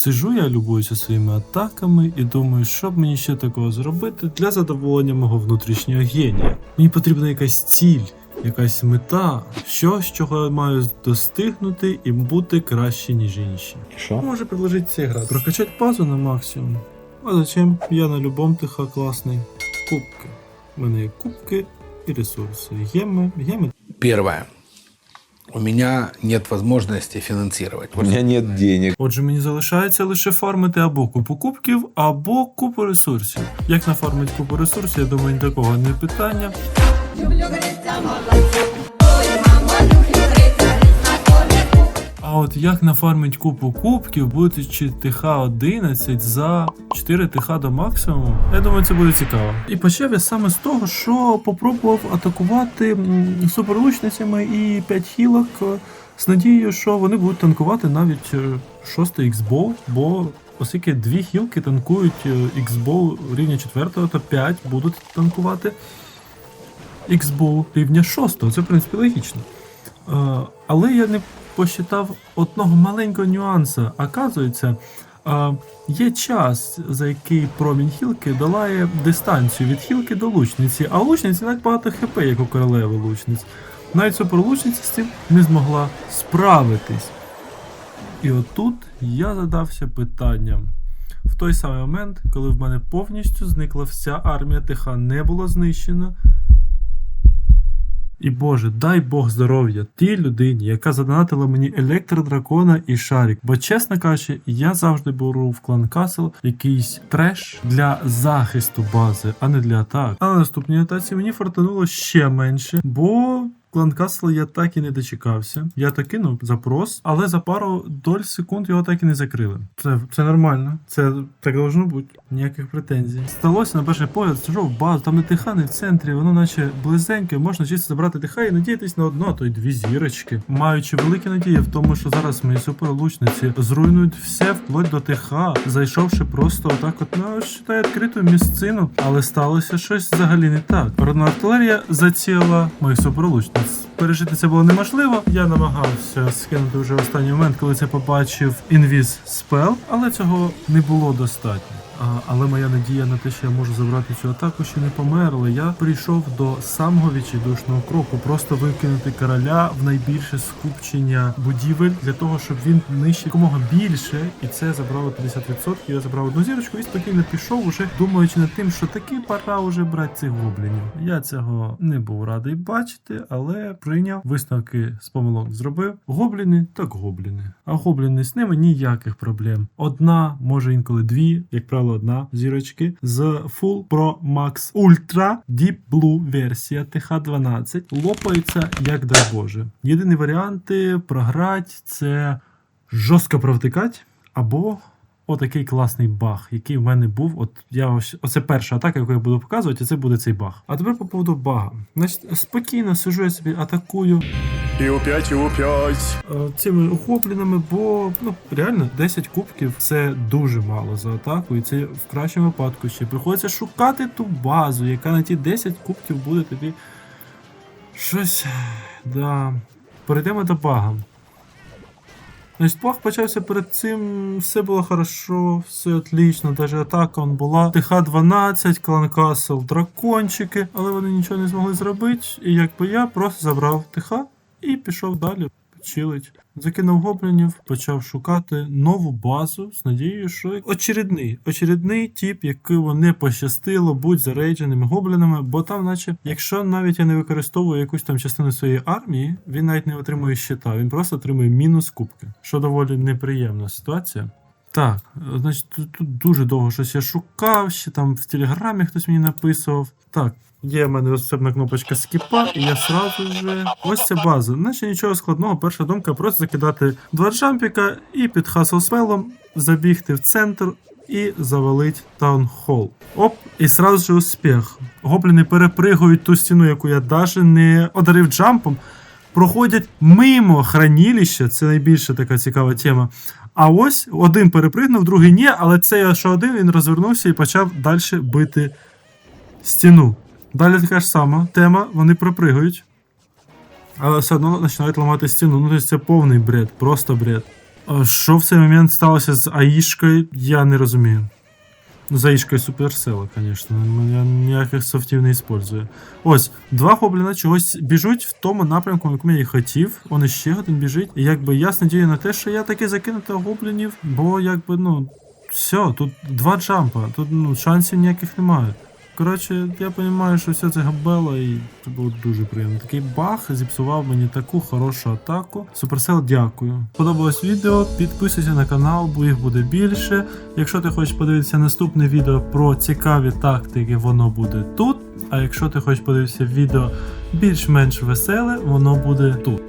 Сижу я любуюся своїми атаками і думаю, що б мені ще такого зробити для задоволення мого внутрішнього генія. Мені потрібна якась ціль, якась мета, щось, чого я маю достигнути і бути краще, ніж інші. Що? Може предложить цей град. Прокачать базу на максимум. А зачем? Я на любом ТХ класний. Кубки. У мене є кубки і ресурси. Геми, геми. Первое. У мене нет возможности фінансувати. У мене нет денег. Отже, мені залишається лише фармити або купу кубків, або купу ресурсів. Як нафармити купу ресурсів, я думаю, ні до кого не питання. А от як нафармить купу кубків, будучи ТХ 11 за 4 ТХ до максимуму, я думаю, це буде цікаво. І почав я саме з того, що попробував атакувати суперлучницями і 5 хілок е, з надією, що вони будуть танкувати навіть 6 X-Bow, бо оскільки дві хілки танкують е, X-Bow рівня 4, то 5 будуть танкувати X-Bow рівня 6. Це в принципі логічно. Е, але я не посчитав одного маленького нюанса. Оказується, є час, за який промінь хілки долає дистанцію від хілки до лучниці, а лучниці навіть багато хп, як у королеви лучниць. Навіть суперлучниця з цим не змогла справитись. І отут я задався питанням. В той самий момент, коли в мене повністю зникла вся армія ТХ не була знищена, і Боже, дай Бог здоров'я тій людині, яка задонатила мені електродракона і шарик. Бо, чесно кажучи, я завжди беру в клан Касл якийсь треш для захисту бази, а не для атак. А на наступній атаці мені фортануло ще менше, бо. Клан Касл я так і не дочекався. Я так кинув запрос, але за пару доль секунд його так і не закрили. Це, це нормально, це так должно бути. Ніяких претензій. Сталося на перший погляд, сижу в базу, там не тиха, не в центрі, воно наче близеньке, можна чисто забрати тиха і надіятись на одну, а то й дві зірочки. Маючи великі надії в тому, що зараз мої суперлучниці зруйнують все вплоть до тиха, зайшовши просто отак от на считай, відкриту місцину, але сталося щось взагалі не так. Родна артилерія заціла моїх суперлучниць. Пережити це було неможливо. Я намагався скинути вже в останній момент, коли це побачив інвіз спел, але цього не було достатньо. Але моя надія на те, що я можу забрати цю атаку, ще не померла. Я прийшов до самого відчайдушного кроку, просто викинути короля в найбільше скупчення будівель для того, щоб він нищив якомога більше, і це забрало 50%. Я забрав одну зірочку і спокійно пішов, уже думаючи над тим, що таки пора вже брати цих гоблінів. Я цього не був радий бачити, але прийняв висновки з помилок зробив. Гобліни так гобліни. А гобліни з ними ніяких проблем. Одна, може інколи дві, як правило, одна зірочки з Full Pro Max Ultra Deep Blue версія TH12 лопається як дай Боже. Єдині варіанти програти це жорстко провтикати або отакий класний баг, який в мене був. От я ось оце перша атака, яку я буду показувати, і це буде цей баг. А тепер по поводу бага. Значить, спокійно сижу я собі, атакую І у 5, і у 5. е, цими гоблінами, бо ну реально 10 кубків це дуже мало за атаку, і це в кращому випадку ще приходиться шукати ту базу, яка на ті 10 кубків буде тобі щось. Да. Перейдемо до бага. Значить, баг почався перед цим, все було хорошо, все отлично, даже атака он була. ТХ-12, клан Касл, дракончики, але вони нічого не змогли зробити. І якби я просто забрав ТХ і пішов далі. Чилить. Закинув гоблінів, почав шукати нову базу з надією, що очередний, очередний тіп, якого не пощастило, будь зарейдженими гоблінами, бо там, наче, якщо навіть я не використовую якусь там частину своєї армії, він навіть не отримує щита, він просто отримує мінус кубки, що доволі неприємна ситуація. Так, значить, тут, тут дуже довго щось я шукав, ще там в телеграмі хтось мені написував. Так, є в мене рецептна кнопочка скіпа, і я сразу вже. Ось ця база. Наче нічого складного. Перша думка просто закидати два джампіка і під хасл спелом забігти в центр і завалить таунхол. Оп, і сразу же успіх. Гобліни перепригують ту стіну, яку я даже не одарив джампом. Проходять мимо хранилища, це найбільша така цікава тема. А ось один перепригнув, другий ні, але цей що один він розвернувся і почав далі бити стіну. Далі така ж сама тема, вони пропригають. Але все одно починають ламати стіну. Ну, тобто це повний бред, просто бред. Що в цей момент сталося з Аїшкою, я не розумію. Ну, за Аїшкою суперсила, звісно. Ну, Я ніяких софтів не использую. Ось, два гобліна чогось біжуть в тому напрямку, в якому я і хотів. Вони ще один біжить. І якби я сподіваюся на те, що я таки закинути гоблінів, бо якби, ну, все, тут два джампа, тут ну, шансів ніяких немає. Коротше, я розумію, що все це габела, і це було дуже приємно. Такий баг зіпсував мені таку хорошу атаку. Суперсел, дякую. Подобалось відео, підписуйся на канал, бо їх буде більше. Якщо ти хочеш подивитися наступне відео про цікаві тактики, воно буде тут. А якщо ти хочеш подивитися відео більш-менш веселе, воно буде тут.